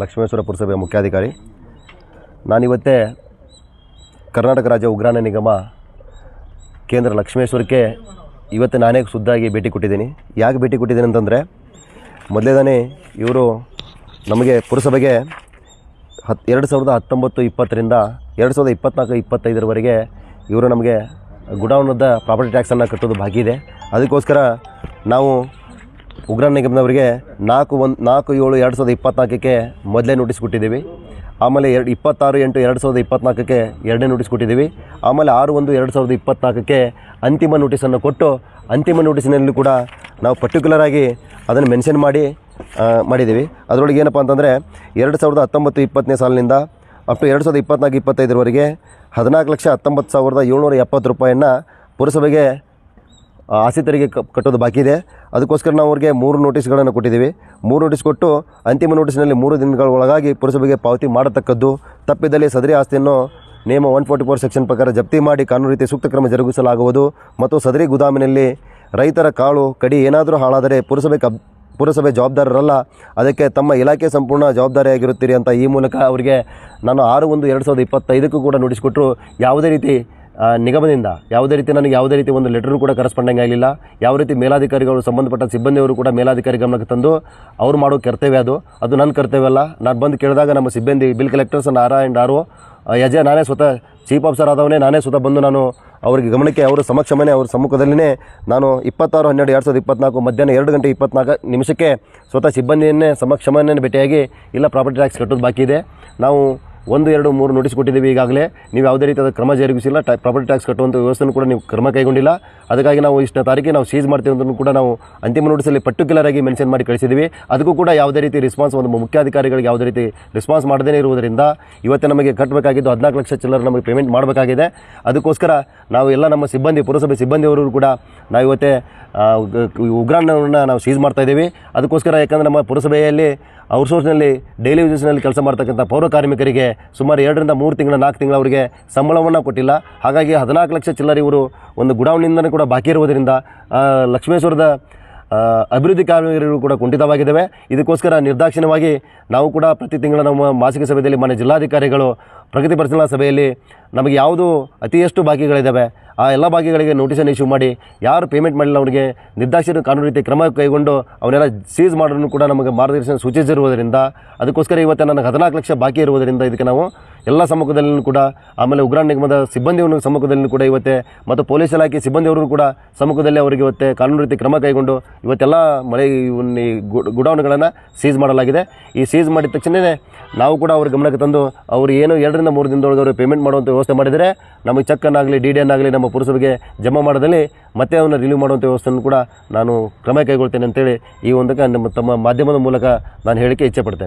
ಲಕ್ಷ್ಮೇಶ್ವರ ಪುರಸಭೆಯ ಮುಖ್ಯಾಧಿಕಾರಿ. ನಾನಿವತ್ತೇ ಕರ್ನಾಟಕ ರಾಜ್ಯ ಉಗ್ರಾಣ ನಿಗಮ ಕೇಂದ್ರ ಲಕ್ಷ್ಮೇಶ್ವರಕ್ಕೆ ಇವತ್ತು ನಾನೇ ಸುದ್ದಾಗಿ ಭೇಟಿ ಕೊಟ್ಟಿದ್ದೀನಿ. ಯಾಕೆ ಭೇಟಿ ಕೊಟ್ಟಿದ್ದೀನಿ ಅಂತಂದರೆ ಮೊದಲೇದಾನೆ ಇವರು ನಮಗೆ ಪುರಸಭೆಗೆ ಹತ್, ಎರಡು ಸಾವಿರದ ಹತ್ತೊಂಬತ್ತು ಇಪ್ಪತ್ತರಿಂದ ಎರಡು ಸಾವಿರದ ಇಪ್ಪತ್ನಾಲ್ಕು ಇಪ್ಪತ್ತೈದರವರೆಗೆ ಇವರು ನಮಗೆ ಗುಡೌನದ ಪ್ರಾಪರ್ಟಿ ಟ್ಯಾಕ್ಸನ್ನು ಕಟ್ಟೋದು ಬಾಕಿ ಇದೆ. ಅದಕ್ಕೋಸ್ಕರ ನಾವು ಉಗ್ರಾಣ ನಿಗಮದವರಿಗೆ ನಾಲ್ಕು ಒಂದು, ನಾಲ್ಕು ಏಳು ಎರಡು ಸಾವಿರದ ಇಪ್ಪತ್ನಾಲ್ಕಕ್ಕೆ ಮೊದಲೇ ನೋಟಿಸ್ ಕೊಟ್ಟಿದ್ದೀವಿ. ಆಮೇಲೆ ಎರಡು, ಇಪ್ಪತ್ತಾರು ಎಂಟು ಎರಡು ಸಾವಿರದ ಇಪ್ಪತ್ನಾಲ್ಕಕ್ಕೆ ಎರಡನೇ ನೋಟಿಸ್ ಕೊಟ್ಟಿದ್ದೀವಿ. ಆಮೇಲೆ ಆರು ಒಂದು ಎರಡು ಸಾವಿರದ ಇಪ್ಪತ್ನಾಲ್ಕಕ್ಕೆ ಅಂತಿಮ ನೋಟಿಸನ್ನು ಕೊಟ್ಟು ಅಂತಿಮ ನೋಟಿಸಿನಲ್ಲಿ ಕೂಡ ನಾವು ಪರ್ಟಿಕ್ಯುಲರ್ ಆಗಿ ಅದನ್ನು ಮೆನ್ಷನ್ ಮಾಡಿ ಮಾಡಿದ್ದೀವಿ. ಅದರೊಳಗೆ ಏನಪ್ಪ ಅಂತಂದರೆ ಎರಡು ಸಾವಿರದ ಹತ್ತೊಂಬತ್ತು ಇಪ್ಪತ್ತನೇ ಸಾಲಿನಿಂದ ಅಪ್ ಟು ಎರಡು ಸಾವಿರದ ಇಪ್ಪತ್ನಾಲ್ಕು, ಇಪ್ಪತ್ತೈದರವರೆಗೆ ಹದಿನಾಲ್ಕು ಲಕ್ಷ ಹತ್ತೊಂಬತ್ತು ಸಾವಿರದ ಏಳ್ನೂರ ಎಪ್ಪತ್ತು ರೂಪಾಯಿಯನ್ನು ಪುರಸಭೆಗೆ ಆ, ತೆರಿಗೆ ಕಟ್ಟೋದು ಬಾಕಿ ಇದೆ. ಅದಕ್ಕೋಸ್ಕರ ನಾವು ಅವ್ರಿಗೆ ಮೂರು ನೋಟಿಸ್ಗಳನ್ನು ಕೊಟ್ಟಿದ್ದೀವಿ. ಮೂರು ನೋಟಿಸ್ ಕೊಟ್ಟು ಅಂತಿಮ ನೋಟಿಸ್ನಲ್ಲಿ ಮೂರು ದಿನಗಳ ಒಳಗಾಗಿ ಪುರಸಭೆಗೆ ಪಾವತಿ ಮಾಡತಕ್ಕದ್ದು ತಪ್ಪಿದಲ್ಲಿ ಸದರಿ ಆಸ್ತಿಯನ್ನು ನಿಯಮ ಒನ್ ಫೋರ್ಟಿ ಫೋರ್ ಸೆಕ್ಷನ್ ಪ್ರಕಾರ ಜಪ್ತಿ ಮಾಡಿ ಕಾನೂನು ರೀತಿ ಸೂಕ್ತ ಕ್ರಮ ಜರುಗಿಸಲಾಗುವುದು ಮತ್ತು ಸದರಿ ಗುದಾಮಿನಲ್ಲಿ ರೈತರ ಕಾಳು ಕಡಿ ಏನಾದರೂ ಹಾಳಾದರೆ ಪುರಸಭೆ ಕಬ್ ಪುರಸಭೆ ಜವಾಬ್ದಾರರಲ್ಲ ಅದಕ್ಕೆ ತಮ್ಮ ಇಲಾಖೆ ಸಂಪೂರ್ಣ ಜವಾಬ್ದಾರಿಯಾಗಿರುತ್ತೀರಿ ಅಂತ ಈ ಮೂಲಕ ಅವರಿಗೆ ನಾನು ಆರು ಒಂದು ಎರಡು ಸಾವಿರದ ಇಪ್ಪತ್ತೈದಕ್ಕೂ ಕೂಡ ನೋಟಿಸ್ ಕೊಟ್ಟರು. ಯಾವುದೇ ರೀತಿ ನಿಗಮದಿಂದ ಯಾವುದೇ ರೀತಿ ನನಗೆ ಯಾವುದೇ ರೀತಿ ಒಂದು ಲೆಟರ್ ಕೂಡ ಕರೆಸ್ಪಾಂಡಿಂಗ್ ಆಗಲಿಲ್ಲ. ಯಾವ ರೀತಿ ಮೇಲಾಧಿಕಾರಿಗಳು ಸಂಬಂಧಪಟ್ಟ ಸಿಬ್ಬಂದಿಯವರು ಕೂಡ ಮೇಲಾಧಿಕಾರಿ ಗಮನಕ್ಕೆ ತಂದು ಅವ್ರು ಮಾಡೋ ಕರ್ತವ್ಯ ಅದು. ಅದು ನನ್ನ ಕರ್ತವ್ಯ ಅಲ್ಲ. ನಾನು ಬಂದು ಕೇಳಿದಾಗ ನಮ್ಮ ಸಿಬ್ಬಂದಿ bill collectors R and R ಯಜ ನಾನೇ ಸ್ವತಃ ಚೀಫ್ ಆಫೀಸರ್ ಆದವನೇ, ನಾನೇ ಸ್ವತಃ ಬಂದು ನಾನು ಅವರಿಗೆ ಗಮನಕ್ಕೆ ಅವರ ಸಮಕ್ಷಮನೇ, ಅವ್ರ ಸಮ್ಮುಖದಲ್ಲಿನೇ ನಾನು ಇಪ್ಪತ್ತಾರು, ಹನ್ನೆರಡು, ಎರಡು ಸಾವಿರದ ಇಪ್ಪತ್ನಾಲ್ಕು ಮಧ್ಯಾಹ್ನ ಎರಡು ಗಂಟೆ ಇಪ್ಪತ್ನಾಲ್ಕು ನಿಮಿಷಕ್ಕೆ ಸ್ವತಃ ಸಿಬ್ಬಂದಿಯನ್ನೇ ಸಮಕ್ಷಮನೇ ಭೇಟಿಯಾಗಿ ಇಲ್ಲ ಪ್ರಾಪರ್ಟಿ ಟ್ಯಾಕ್ಸ್ ಕಟ್ಟೋದು ಬಾಕಿ ಇದೆ. ನಾವು ಒಂದು, ಎರಡು, ಮೂರು ನೋಟಿಸ್ ಕೊಟ್ಟಿದ್ದೀವಿ ಈಗಾಗಲೇ. ನೀವು ಯಾವುದೇ ರೀತಿಯಾದ ಕ್ರಮ ಜರುಗಿಸಿಲ್ಲ ಪ್ರಾಪರ್ಟಿ ಟ್ಯಾಕ್ಸ್ ಕಟ್ಟುವಂಥ ವ್ಯವಸ್ಥೆಯನ್ನು ಕೂಡ ನೀವು ಕ್ರಮ ಕೈಗೊಂಡಿಲ್ಲ. ಅದಕ್ಕಾಗಿ ನಾವು ಇಷ್ಟನೇ ತಾರೀಕಿಗೆ ನಾವು ಸೀಸ್ ಮಾಡ್ತೀವಿ ಅಂತ ಕೂಡ ನಾವು ಅಂತಿಮ ನೋಟಿಸಲ್ಲಿ ಪರ್ಟಿಕ್ಯುಲರ್ ಆಗಿ ಮೆನ್ಷನ್ ಮಾಡಿ ಕಳಿಸಿದ್ದೀವಿ. ಅದಕ್ಕೂ ಕೂಡ ಯಾವುದೇ ರೀತಿ ರೆಸ್ಪಾನ್ಸ್ ಒಂದು ಮುಖ್ಯಾಧಿಕಾರಿಗಳಿಗೆ ಯಾವುದೇ ರೀತಿ ರೆಸ್ಪಾನ್ಸ್ ಮಾಡದೇ ಇರುವುದರಿಂದ ಇವತ್ತು ನಮಗೆ ಕಟ್ಟಬೇಕಾಗಿದ್ದು ಹದಿನಾಲ್ಕು ಲಕ್ಷ ಚಿಲ್ಲರ್ ನಮಗೆ ಪೇಮೆಂಟ್ ಮಾಡಬೇಕಾಗಿದೆ. ಅದಕ್ಕೋಸ್ಕರ ನಾವು ಎಲ್ಲ ನಮ್ಮ ಸಿಬ್ಬಂದಿ, ಪುರಸಭೆ ಸಿಬ್ಬಂದಿಯವರು ಕೂಡ ನಾವು ಇವತ್ತೇ ಉಗ್ರಾಣವನ್ನು ನಾವು ಸೀಸ್ ಮಾಡ್ತಾ ಇದ್ದೀವಿ. ಅದಕ್ಕೋಸ್ಕರ ಯಾಕಂದರೆ ನಮ್ಮ ಪುರಸಭೆಯಲ್ಲಿ ಔಟ್ಸೋರ್ಸ್ನಲ್ಲಿ ಡೈಲಿ ಯೂಸಸ್ನಲ್ಲಿ ಕೆಲಸ ಮಾಡ್ತಕ್ಕಂಥ ಪೌರ ಕಾರ್ಮಿಕರಿಗೆ ಸುಮಾರು ಎರಡರಿಂದ ಮೂರು ತಿಂಗಳ, ನಾಲ್ಕು ತಿಂಗಳ ಅವರಿಗೆ ಸಂಬಳವನ್ನು ಕೊಟ್ಟಿಲ್ಲ. ಹಾಗಾಗಿ ಹದಿನಾಲ್ಕು ಲಕ್ಷ ಚಿಲ್ಲರೆ ಇವರು ಒಂದು ಗುಡೌನ್ನಿಂದಲೂ ಕೂಡ ಬಾಕಿ ಇರುವುದರಿಂದ ಲಕ್ಷ್ಮೇಶ್ವರದ ಅಭಿವೃದ್ಧಿ ಕಾರ್ಯಗಳು ಕೂಡ ಕುಂಠಿತವಾಗಿದ್ದಾವೆ. ಇದಕ್ಕೋಸ್ಕರ ನಿರ್ದಾಕ್ಷಿಣ್ಯವಾಗಿ ನಾವು ಕೂಡ ಪ್ರತಿ ತಿಂಗಳ ನಮ್ಮ ಮಾಸಿಕ ಸಭೆಯಲ್ಲಿ ಮನೆ ಜಿಲ್ಲಾಧಿಕಾರಿಗಳು, ಪ್ರಗತಿ ಪರಿಶೀಲನಾ ಸಭೆಯಲ್ಲಿ ನಮಗೆ ಯಾವುದು ಅತಿ ಎಷ್ಟು ಬಾಕಿಗಳಿದ್ದಾವೆ. ಆ ಎಲ್ಲ ಭಾಗಿಗಳಿಗೆ ನೋಟಿಸನ್ನು ಇಶ್ಯೂ ಮಾಡಿ, ಯಾರು ಪೇಮೆಂಟ್ ಮಾಡಿಲ್ಲ ಅವರಿಗೆ ನಿರ್ದಾಕ್ಷಿಣ್ಯ ಕಾನೂನು ರೀತಿ ಕ್ರಮ ಕೈಗೊಂಡು ಅವನ್ನೆಲ್ಲ ಸೀಸ್ ಮಾಡೋದನ್ನು ಕೂಡ ನಮಗೆ ಮಾರ್ಗದರ್ಶನ ಸೂಚಿಸಿರುವುದರಿಂದ, ಅದಕ್ಕೋಸ್ಕರ ಇವತ್ತು ನನಗೆ ಹದಿನಾಲ್ಕು ಲಕ್ಷ ಬಾಕಿ ಇರುವುದರಿಂದ ಇದಕ್ಕೆ ನಾವು ಎಲ್ಲ ಸಮ್ಮುಖದಲ್ಲೂ ಕೂಡ, ಆಮೇಲೆ ಉಗ್ರಾಣ ನಿಗಮದ ಸಿಬ್ಬಂದಿಯನ್ನು ಸಮ್ಮುಖದಲ್ಲಿಯೂ ಕೂಡ ಇವತ್ತೆ ಮತ್ತು ಪೊಲೀಸ್ ಇಲಾಖೆ ಸಿಬ್ಬಂದಿಯವರು ಕೂಡ ಸಮ್ಮುಖದಲ್ಲಿ ಅವರಿಗೆ ಇವತ್ತೆ ಕಾನೂನು ರೀತಿ ಕ್ರಮ ಕೈಗೊಂಡು ಇವತ್ತೆಲ್ಲ ಮಳೆ ಈ ಗುಡೌನ್ಗಳನ್ನು ಸೀಸ್ ಮಾಡಲಾಗಿದೆ. ಈ ಸೀಸ್ ಮಾಡಿದ ತಕ್ಷಣವೇ ನಾವು ಕೂಡ ಅವ್ರ ಗಮನಕ್ಕೆ ತಂದು, ಅವರು ಏನು ಎರಡರಿಂದ ಮೂರು ದಿನದೊಳಗೆ ಅವರು ಪೇಮೆಂಟ್ ಮಾಡುವಂಥ ವ್ಯವಸ್ಥೆ ಮಾಡಿದರೆ, ನಮಗೆ ಚೆಕ್ಕನ್ನಾಗಲಿ ಡಿ ಡಿ ಆಗಲಿ ನಮ್ಮ ಪುರಸಭೆಗೆ ಜಮಾ ಮಾಡದಲ್ಲಿ ಮತ್ತೆ ಅವನ್ನ ರಿಲೀವ್ ಮಾಡುವಂಥ ವ್ಯವಸ್ಥೆಯನ್ನು ಕೂಡ ನಾನು ಕ್ರಮ ಕೈಗೊಳ್ತೇನೆ ಅಂತೇಳಿ ಈ ಒಂದಕ್ಕೆ ನಮ್ಮ ತಮ್ಮ ಮಾಧ್ಯಮದ ಮೂಲಕ ನಾನು ಹೇಳಿಕೆ ಇಚ್ಛೆ ಪಡ್ತೇನೆ.